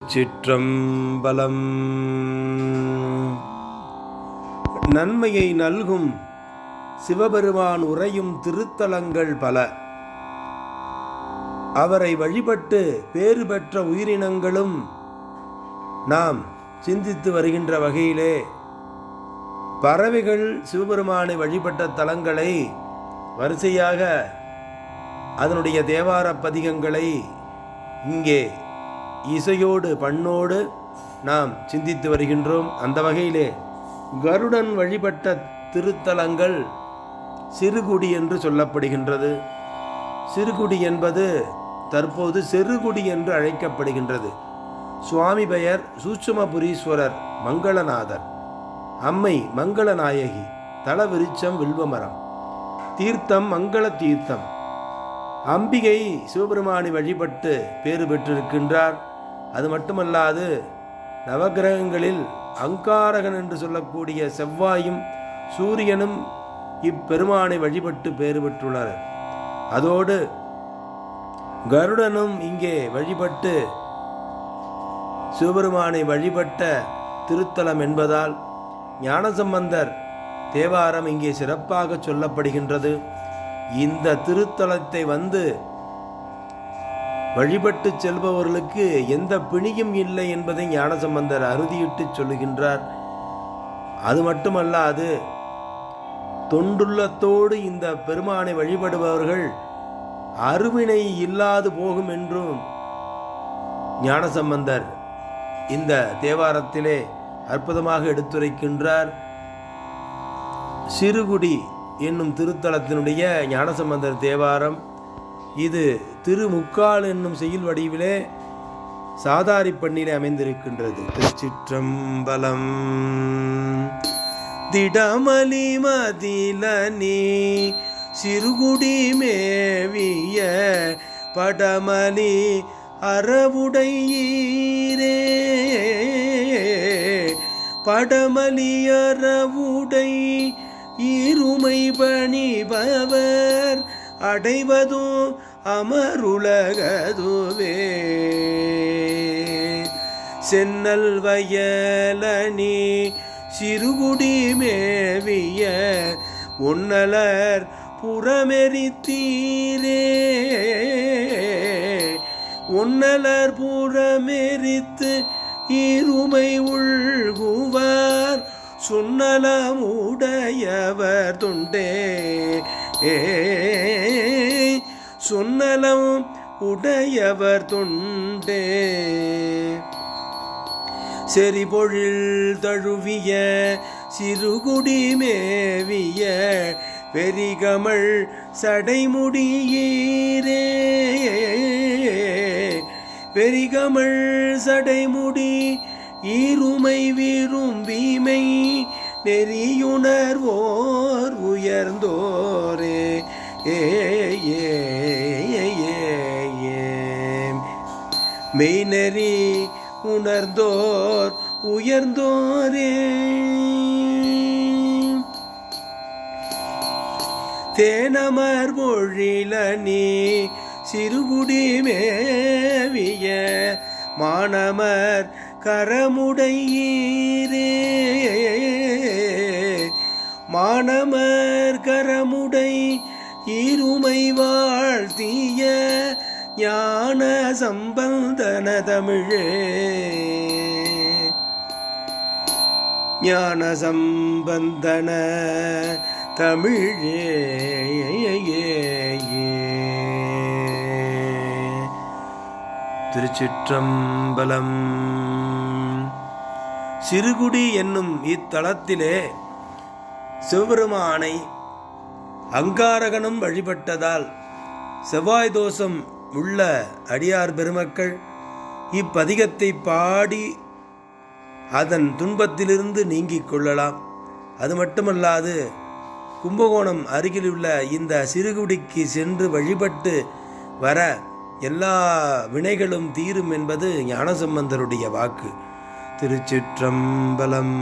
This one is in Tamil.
சிற்றம்பலம். நன்மையை நல்கும் சிவபெருமான் உறையும் திருத்தலங்கள் பல. அவரை வழிபட்டு பேறு பெற்ற உயிரினங்களும் நாம் சிந்தித்து வருகின்ற வகையிலே பறவைகள் சிவபெருமானை வழிபட்ட தலங்களை வரிசையாக அதனுடைய தேவார பதிகங்களை இங்கே இசையோடு பண்ணோடு நாம் சிந்தித்து வருகின்றோம் அந்த வகையிலே கருடன் வழிபட்ட திருத்தலங்கள் சிறுகுடி என்று சொல்லப்படுகின்றது. சிறுகுடி என்பது தற்போது செருகுடி என்று அழைக்கப்படுகின்றது. சுவாமி பெயர் சூட்சுமபுரீஸ்வரர் மங்களநாதர். அம்மை மங்களநாயகி. தலவிருச்சம் வில்வமரம். தீர்த்தம் மங்கள தீர்த்தம். அம்பிகை சிவபெருமானை வழிபட்டு பேறு பெற்றிருக்கின்றார். அது மட்டுமல்லாது நவகிரகங்களில் அங்காரகன் என்று சொல்லக்கூடிய செவ்வாயும் சூரியனும் இப்பெருமானை வழிபட்டு பேறு பெற்றுள்ளனர். அதோடு கருடனும் இங்கே வழிபட்டு சிவபெருமானை வழிபட்ட திருத்தலம் என்பதால் ஞானசம்பந்தர் தேவாரம் இங்கே சிறப்பாக சொல்லப்படுகின்றது. இந்த திருத்தலத்தை வந்து வழிபட்டு செல்பவர்களுக்கு எந்த பிணியும் இல்லை என்பதை ஞானசம்பந்தர் அறுதியிட்டு சொல்லுகின்றார். அது மட்டுமல்லாது தொண்டுள்ளத்தோடு இந்த பெருமானை வழிபடுபவர்கள் அருவினை இல்லாது போகும் என்றும் ஞானசம்பந்தர் இந்த தேவாரத்திலே அற்புதமாக எடுத்துரைக்கின்றார். சிறுகுடி என்னும் திருத்தலத்தினுடைய ஞானசம்பந்தர் தேவாரம் இது திருமுக்கால் என்னும் செய்யுள் வடிவிலே சாதாரி பண்ணிலே அமைந்திருக்கின்றது. திருச்சிற்றம்பலம். திடமலி மதிலனி சிறுகுடி மேவிய படமலி அறவுடையீரே. படமலி அறவுடை இருமை பணிபவர் அடைவதும் அமருலகதுவே. சென்னல் வயலனி சிறுகுடி மேவிய உன்னலர் புறமெரித்தீரே. உன்னலர் புறமெரித்து இருமை உள்குவார் சுன்னலமுடையவர் துண்டே. ஏ சுன்னலம் உடையவர் துண்டே. செறிபொழில் தழுவிய சிறுகுடி மேவிய பெரிகமள் சடைமுடியீரே. பெரிகமள் சடைமுடி ஈருமை விரும்பிமை நெறியுணர்வோர் மெய்நெறி உணர்ந்தோர் உயர்ந்தோரே. தேனமர் மொழில நீ சிறுகுடி மேவிய மானமர் கரமுடையீரே. மானமர் கரமுடை இருமை வாழ்த்திய ஞான சம்பந்தன தமிழே ஞான சம்பந்தன தமிழே திருச்சிற்றம்பலம். சிறுகுடி என்னும் இத்தலத்திலே சிவபெருமானை அங்காரகனும் வழிபட்டதால் செவ்வாய் தோஷம் உள்ள அடியார் பெருமக்கள் இப்பதிகத்தை பாடி அதன் துன்பத்திலிருந்து நீங்கிக் கொள்ளலாம். அது மட்டுமல்லாது கும்பகோணம் அருகிலுள்ள இந்த சிறுகுடிக்கு சென்று வழிபட்டு வர எல்லா வினைகளும் தீரும் என்பது ஞானசம்பந்தருடைய வாக்கு. திருச்சிற்றம்பலம்.